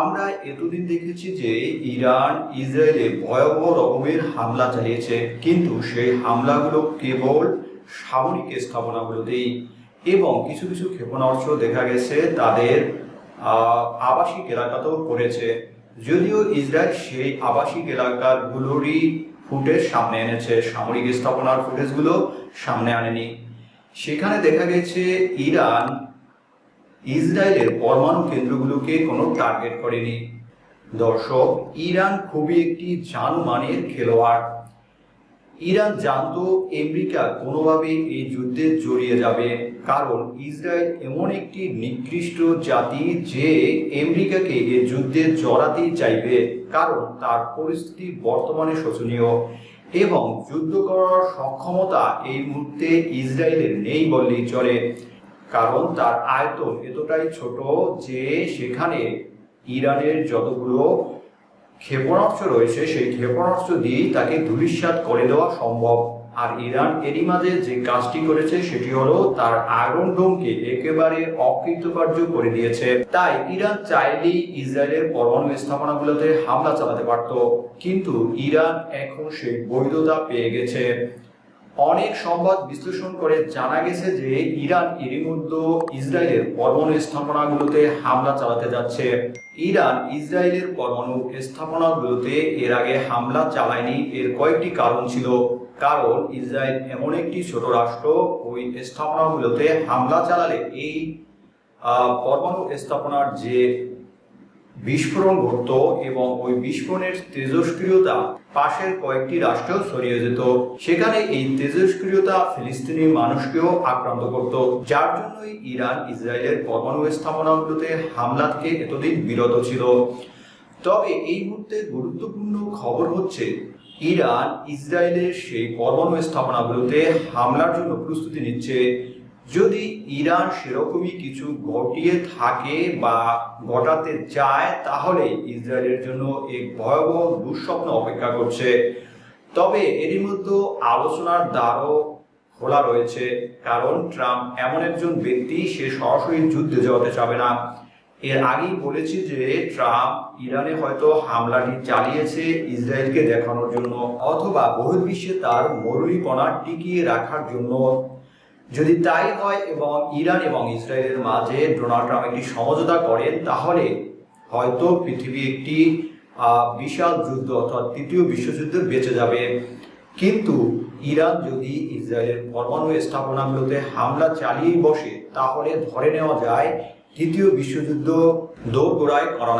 আমরা এতদিন দেখেছি যে ইরান, ইসরায়েলে ভয়াবহ রকমের হামলা চালিয়েছে। কিন্তু সেই হামলাগুলো কেবল সামরিক স্থাপনাগুলোতেই এবং কিছু কিছু ক্ষেপণাস্ত্র দেখা গেছে, তাদের আবাসিক এলাকাতেও করেছে। যদিও ইসরায়েল সেই আবাসিক এলাকাগুলোরই ফুটেজ সামনে এনেছে। সামরিক স্থাপনার ফুটেজগুলো সামনে আনেনি। সেখানে দেখা গেছে, ইরান ইসরায়েলের পরমাণু কেন্দ্রগুলোকে কোনো টার্গেট করেনি। দর্শক, ইরান খুবই একটি জানমানের খেলোয়াড়। ইরান জানতো আমেরিকা কোনোভাবে এই যুদ্ধে জড়িয়ে যাবে। কারণ ইসরায়েল এমন একটি নিকৃষ্ট জাতি যে আমেরিকাকে এই যুদ্ধে জড়াতেই চাইবে। কারণ তার পরিস্থিতি বর্তমানে শোচনীয় এবং যুদ্ধ করার সক্ষমতা এই মুহূর্তে ইসরায়েলের নেই বললেই চলে। কারণ তার আয়তন এতটাই ছোট যে সেখানে ইরানের যতগুলো ক্ষেপণাস্ত্র রয়েছে, সেই ক্ষেপণাস্ত্র দিয়েই তাকে ধূলিসাৎ করে দেওয়া সম্ভব। আর ইরান এরই মাঝে যে কাজটি করেছে, সেটি হলো তার আয়রন ডোমকে একেবারে অকৃতকার্য করে দিয়েছে। তাই ইরান চাইলেই ইসরায়েলের পরমাণু স্থাপনাগুলোতে হামলা চালাতে পারত। কিন্তু ইরান এখন সেই বৈধতা পেয়ে গেছে। অনেক সংবাদ বিশ্লেষণ করে জানা গেছে যে ইরান, এরই মধ্যে ইসরায়েলের পরমাণু স্থাপনাগুলোতে হামলা চালাতে যাচ্ছে। ইরান, ইসরায়েলের পরমাণু স্থাপনাগুলোতে এর আগে হামলা চালায়নি এর কয়েকটি কারণ ছিল। কারণ, ইসরায়েল এমন একটি ছোট রাষ্ট্র, ওই স্থাপনাগুলোতে হামলা চালালে এই পরমাণু স্থাপনার যে বিস্ফোরণ ঘটত এবং ওই বিস্ফোরণের তেজস্ক্রিয়তা পাশের কয়েকটি রাষ্ট্রেও ছড়িয়ে যেত। সেখানে এই তেজস্ক্রিয়তা ফিলিস্তিনি মানুষকেও আক্রান্ত করত, যার জন্যই ইরান ইসরায়েলের পরমাণু স্থাপনাগুলোতে হামলা থেকে এতদিন বিরত ছিল। তবে এই মুহূর্তে গুরুত্বপূর্ণ খবর হচ্ছে, ইরান ইসরায়েলের সেই পরমাণু স্থাপনাগুলোতে হামলার জন্য প্রস্তুতি নিচ্ছে। যদি ইরান সেরকমই কিছু ঘটিয়ে থাকে বা ঘটাতে চায়, তাহলে ইসরায়েলের জন্য এক ভয়াবহ দুঃস্বপ্ন অপেক্ষা করছে। তবে এরই মধ্যে আলোচনার দ্বারও খোলা রয়েছে, কারণ ট্রাম্প এমন একজন ব্যক্তি, সে সরাসরি যুদ্ধে যাওয়াতে চাবে না। এর আগেই বলেছি যে ট্রাম্প ইরানে হয়তো হামলাটি চালিয়েছে ইসরায়েলকে দেখানোর জন্য, অথবা বহির্বিশ্বে তার মরুরিপনা টিকিয়ে রাখার জন্য যদি তাই হয় এবং ইরান এবং ইসরায়েলের মাঝে ডোনাল্ড ট্রাম্প একটি সমঝোতা করেন, তাহলে হয়তো পৃথিবী একটি বিশাল যুদ্ধ অর্থাৎ তৃতীয় বিশ্বযুদ্ধে বেঁচে যাবে। কিন্তু ইরান যদি ইসরায়েলের পরমাণু স্থাপনাগুলোতে হামলা চালিয়ে বসে, তাহলে ধরে নেওয়া যায় তৃতীয় বিশ্বযুদ্ধ দোরগোড়ায় করা